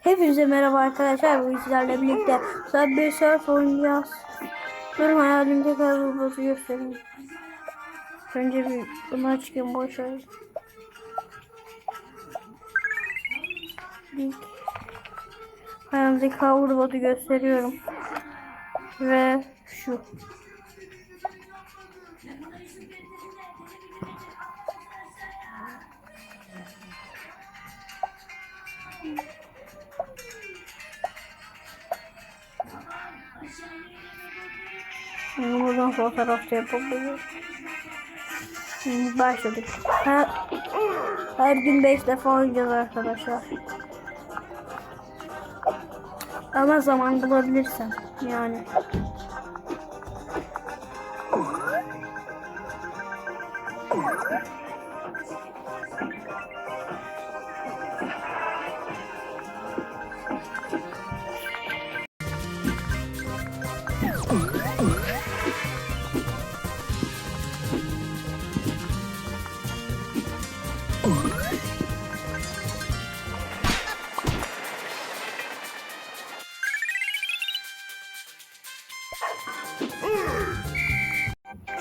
Hepinize merhaba arkadaşlar. Bu sizlerle birlikte Subway Surf oynayacağız. Durun hayalimde kaybolması göstereyim. Önce bir buna çıkayım boş ver. Bir hayalimdeki gösteriyorum. Ve şu. Bunu buradan fotoğrafta yapabiliriz. Şimdi başladık. Her, her gün 5 defa oynayacağız arkadaşlar. Ama zaman bulabilirsem yani.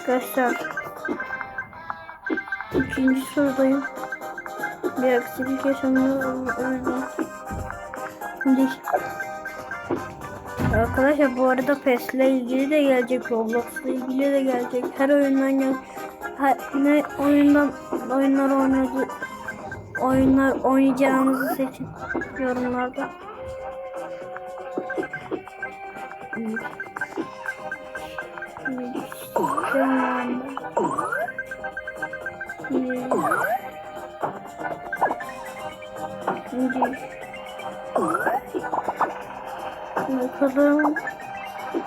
Arkadaşlar. İkinci sorudayım. Bir aksilik yaşanıyor. Yüzden. Şimdi Arkadaşlar bu arada PES'le ilgili de gelecek, Roblox'la ilgili de gelecek. Her oyundan gel her, ne oyundan oyunlar oynadı oyunlar oynayacağınızı seçin yorumlarda. Şimdi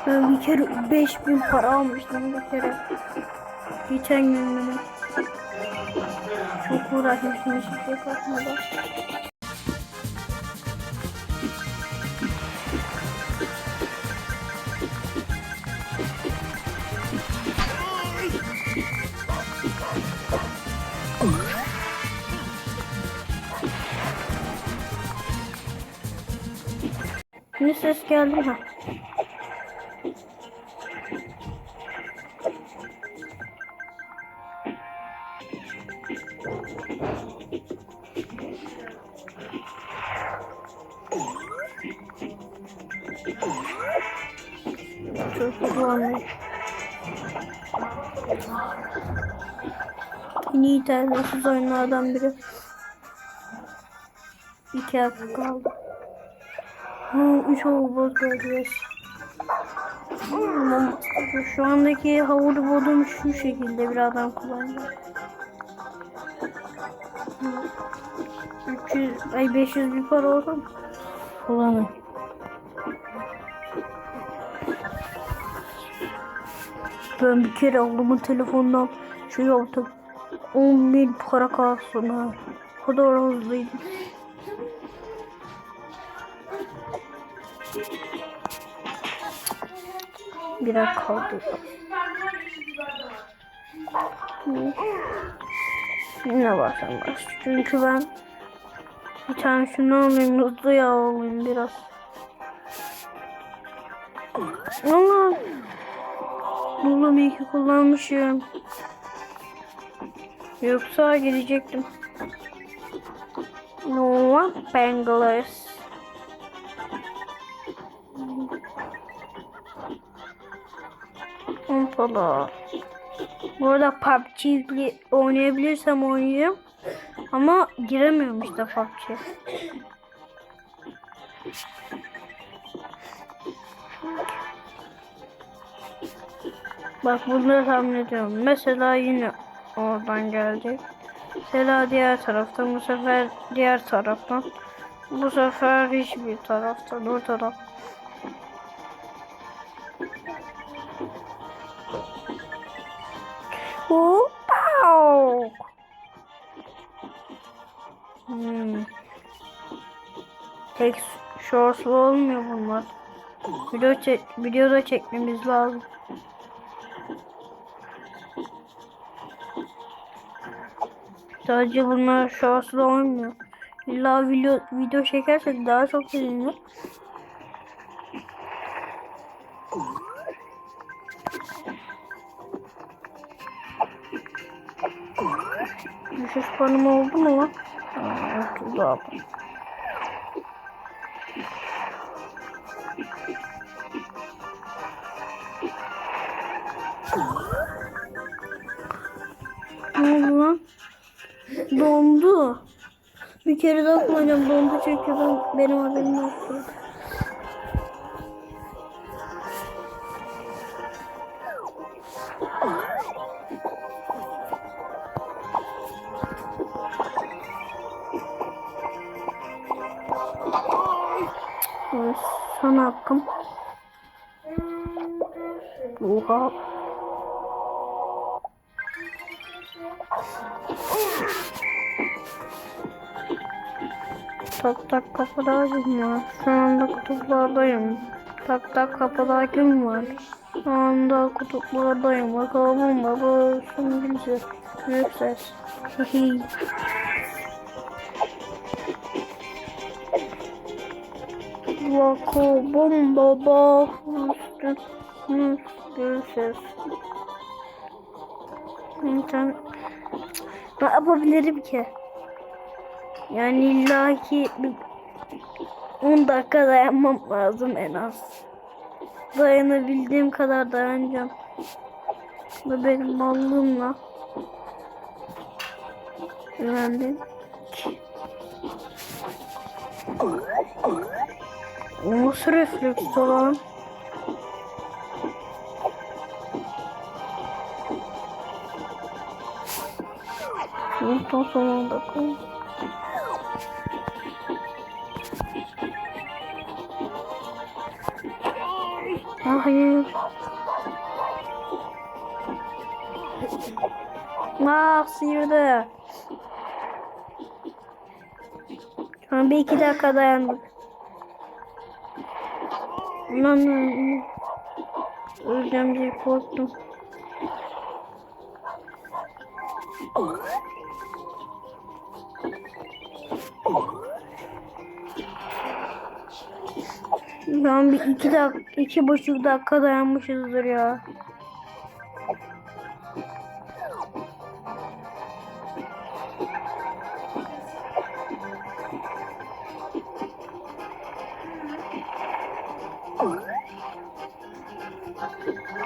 Ben bir kere 5000 para almıştım bir kere. Geçen gün benim. Çok uğraşmıştım hiçbir şey katmadan. Ne ses geldi ha? En iyi terbiyesiz oyunlardan biri. İki hakkı kaldı. Ha, üç havuz göreceğiz. Şu andaki havuz bodum şu şekilde bir adam kullanıyor. 300, ay 500 bir para olsa mı? Ben bir kere oğlumun telefonundan şey yaptım. 10 bin para kalsın ha. O kadar hızlıydı. Biraz kaldı. Ne varsan baş. Çünkü ben bir tane şunu alayım, hızlı yağ alayım biraz. Allah. Oğlum iyi ki kullanmışım. Yoksa gidecektim. No Bangladesh. Hoppala. Bu arada PUBG oynayabilirsem oynayacağım. Ama giremiyorum işte PUBG. Bak bunları tahmin ediyorum. Mesela yine oradan gelecek. Mesela diğer taraftan bu sefer diğer taraftan. Bu sefer hiçbir taraftan o taraf. Hmm. Tek shortslu olmuyor bunlar. Video çek, video da çekmemiz lazım. Sadece bunlar shortslu olmuyor. İlla video, video çekersek daha çok izlenir. Düşüş puanım oldu mu lan? Aa, 30 daha. Ne oldu lan? Dondu. Bir kere daha kullanacağım. Dondu çünkü ben, benim haberim yoktu. Son hakkım. Oha. Tak tak kapıdayım var. Şu anda kutuplardayım. Tak tak kapıda kim var? Şu anda kutuplardayım. Bakalım baba şimdi büyük ses. Bakalım baba üstü büyük ses. İnternet. Ne yapabilirim ki? Yani illaki bir 10 dakika dayanmam lazım en az. Dayanabildiğim kadar dayanacağım. Ve benim mallığımla öğrendim. Nasıl refleks olan? Ondan sonra da koy. Hayır. Ah sıyırdı. Şu bir iki dakika dayandık. Lan öleceğim diye korktum. Şu an bir iki dakika, iki buçuk dakika dayanmışızdır ya.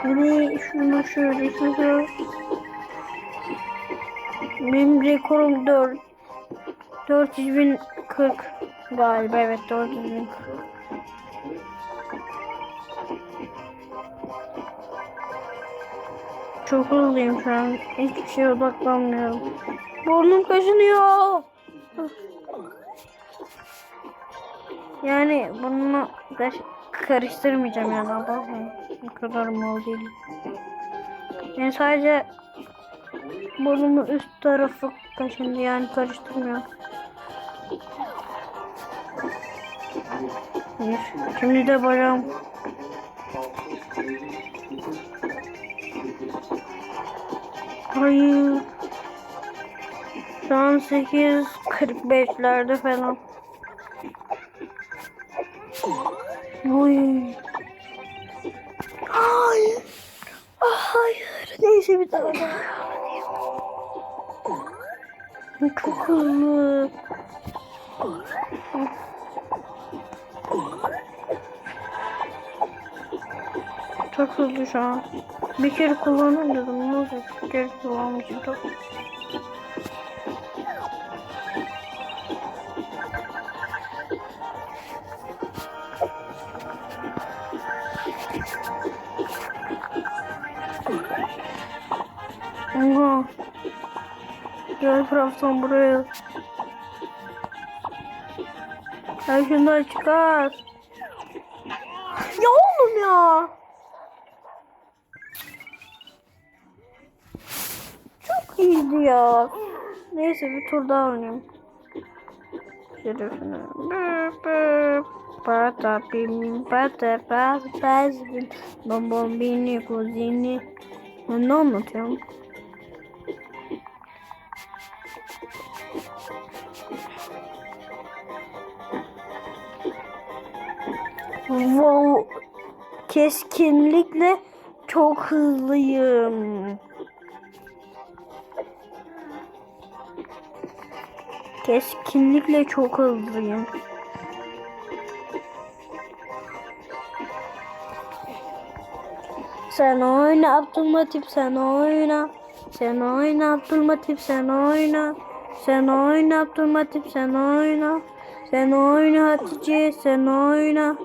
Hadi şunu şöyle şöyle. Benim rekorum 4. 440 galiba evet 440. Çok hızlıyım şu an. Hiçbir şeye odaklanmıyorum. Burnum kaşınıyor. Yani bunu karıştırmayacağım yani abartmayın. Bu kadar mal değil. Yani sadece burnumun üst tarafı kaşındı yani karıştırmıyorum. Bir. Şimdi de bacağım. Hayır. Şu an 8.45'lerde falan. Oy. Hayır. Ah, hayır. Neyse bir daha daha. Çok hızlı. Çok hızlı şu an. Bir kere kullanayım dedim. Ne olacak? Bir kere kullanmışım. Çok... Oha. Diğer taraftan buraya. Ay şundan çıkar. Ya oğlum ya. Hadi ya. Neyse bir tur daha oynayayım. Şöyle şunu. Pata bim pata pas pas bim bom bom bini kuzini. Ben ne anlatıyorum? Wow. Keskinlikle çok hızlıyım. Keskinlikle çok hızlıyım. Sen oyna Abdülmatip sen oyna. Sen oyna Abdülmatip sen oyna. Sen oyna Abdülmatip sen oyna. Sen oyna Hatice sen oyna.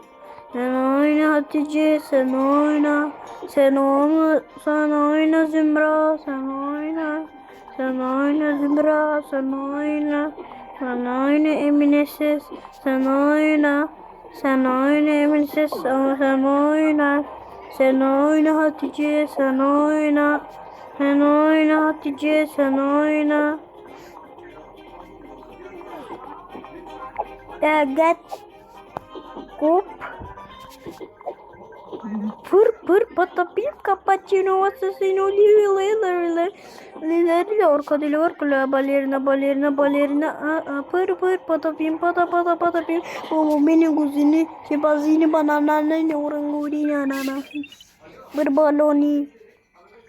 Sen oyna Hatice sen oyna. Sen oyna sen oyna Zümra sen oyna. Sen oyna Zümra sen oyna. Sen oyna Emine ses sen oyna. Sen oyna Emine ses sen oyna. Sen oyna Hatice sen oyna. Sen oyna Hatice sen oyna. Evet. Hop. Pır pır patapim cappuccino assassino liler liler orka dili orka balerina balerina balerina pır pır patapim pata pata patapim o beni kuzini şebazini banana ne oranguri nana bir baloni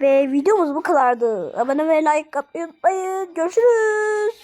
ve videomuz bu kadardı. Abone ve like atmayı unutmayın. Görüşürüz.